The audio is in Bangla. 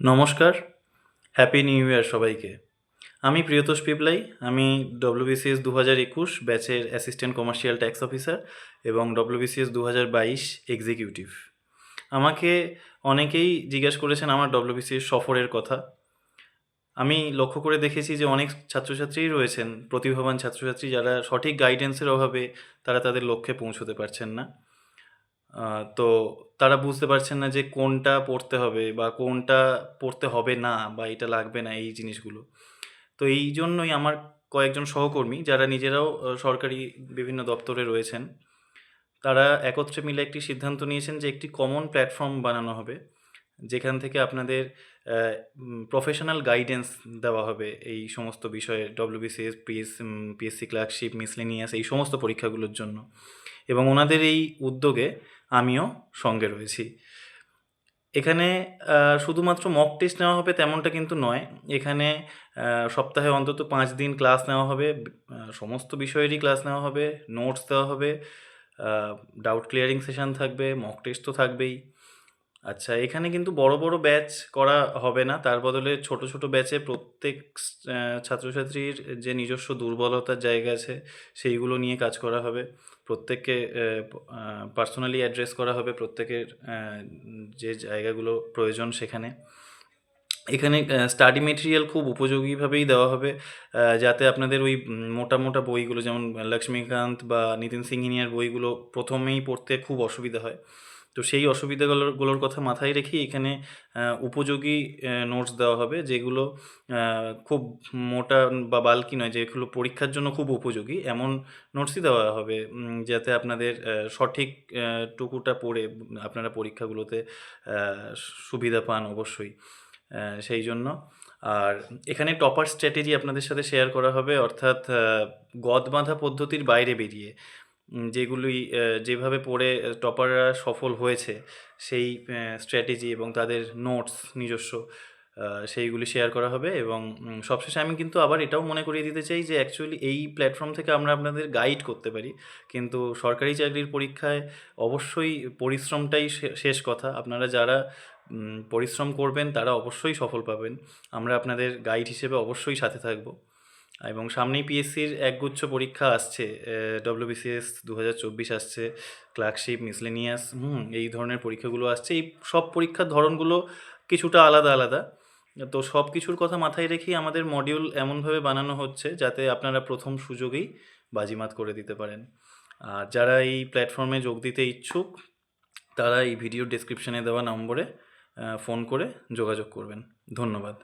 নমস্কার হ্যাপি নিউ ইয়ার সবাইকে। আমি প্রিয়তোষ পিপলাই আমি ডব্লিউবিসিএস দু হাজার একুশ ব্যাচের অ্যাসিস্ট্যান্ট কমার্শিয়াল ট্যাক্স অফিসার এবং ডব্লিউবিসিএস দু হাজার বাইশ এক্সিকিউটিভ। আমাকে অনেকেই জিজ্ঞেস করেছেন আমার ডব্লিউবিসিএস সফরের কথা। আমি লক্ষ্য করে দেখেছি যে অনেক ছাত্রছাত্রীই রয়েছেন, প্রতিভাবান ছাত্রছাত্রী যারা সঠিক গাইডেন্সের অভাবে তারা তাদের লক্ষ্যে পৌঁছতে পারছেন না। তো তারা বুঝতে পারছেন না যে কোনটা পড়তে হবে বা কোনটা পড়তে হবে না বা এটা লাগবে না এই জিনিসগুলো। তো এই জন্যই আমার কয়েকজন সহকর্মী যারা নিজেরাও সরকারি বিভিন্ন দপ্তরে রয়েছেন, তারা একত্রে মিলে একটি সিদ্ধান্ত নিয়েছেন যে একটি কমন প্ল্যাটফর্ম বানানো হবে, যেখান থেকে আপনাদের প্রফেশনাল গাইডেন্স দেওয়া হবে এই সমস্ত বিষয়ে WBCS PS PSC clerkship miscellaneous এই সমস্ত পরীক্ষাগুলোর জন্য। এবং ওনাদের এই উদ্যোগে আমিও সঙ্গে রয়েছি। এখানে শুধুমাত্র মক টেস্ট নেওয়া হবে তেমনটা কিন্তু নয়। এখানে সপ্তাহে অন্তত পাঁচ দিন ক্লাস নেওয়া হবে সমস্ত বিষয়েরই ক্লাস নেওয়া হবে নোটস দেওয়া হবে ডাউট ক্লিয়ারিং সেশান থাকবে মক টেস্ট তো থাকবেই। আচ্ছা এখানে কিন্তু বড় বড় ব্যাচ করা হবে না। তার বদলে ছোট ছোট ব্যাচে প্রত্যেক ছাত্রছাত্রীর যে নিজস্ব দুর্বলতার জায়গা আছে, সেইগুলো নিয়ে কাজ করা হবে। প্রত্যেককে পার্সোনালি অ্যাড্রেস করা হবে প্রত্যেকের যে জায়গাগুলো প্রয়োজন সেখানে। এখানে স্টাডি মেটেরিয়াল খুব উপযোগীভাবেই দেওয়া হবে যাতে আপনাদের ওই মোটা মোটা বইগুলো যেমন লক্ষ্মীকান্ত বা নিতিন সিংহিনিয়ার বইগুলো প্রথমেই পড়তে খুব অসুবিধা হয়। তো সেই অসুবিধাগুলোর কথা মাথায় রেখেই এখানে উপযোগী নোটস দেওয়া হবে যেগুলো খুব মোটা বা বালকি নয়, যেগুলো পরীক্ষার জন্য খুব উপযোগী। এমন নোটসই দেওয়া হবে যাতে আপনাদের সঠিক টুকুটা পড়ে আপনারা পরীক্ষাগুলোতে সুবিধা পান অবশ্যই সেই জন্য। আর এখানে টপার স্ট্র্যাটেজি আপনাদের সাথে শেয়ার করা হবে, অর্থাৎ গদ বাঁধা পদ্ধতির বাইরে বেরিয়ে। যেগুলি যেভাবে পড়ে টপাররা সফল হয়েছে, সেই স্ট্র্যাটেজি এবং তাদের নোটস নিজস্ব সেইগুলি শেয়ার করা হবে এবং সবশেষে আমি কিন্তু আবার এটাও মনে করিয়ে দিতে চাই যে অ্যাকচুয়ালি এই প্ল্যাটফর্ম থেকে আমরা আপনাদের গাইড করতে পারি। কিন্তু সরকারি চাকরির পরীক্ষায় অবশ্যই পরিশ্রমটাই শেষ কথা। আপনারা যারা পরিশ্রম করবেন তারা অবশ্যই সফল পাবেন। আমরা আপনাদের গাইড হিসেবে অবশ্যই সাথে থাকব। এবং সামনেই পিএসসির একগুচ্ছ পরীক্ষা আসছে ডব্লিউবিসিএস দু হাজার চব্বিশ আসছে ক্লার্কশিপ মিসলেনিয়াস হুম, এই ধরনের পরীক্ষাগুলো আসছে। এই সব পরীক্ষার ধরনগুলো কিছুটা আলাদা আলাদা। তো সব কিছুর কথা মাথায় রেখেই আমাদের মডিউল এমনভাবে বানানো হচ্ছে যাতে আপনারা প্রথম সুযোগেই বাজিমাত করে দিতে পারেন। আর যারা এই প্ল্যাটফর্মে যোগ দিতে ইচ্ছুক, তারা এই ভিডিও ডেসক্রিপশনে দেওয়া নম্বরে ফোন করে যোগাযোগ করবেন। ধন্যবাদ।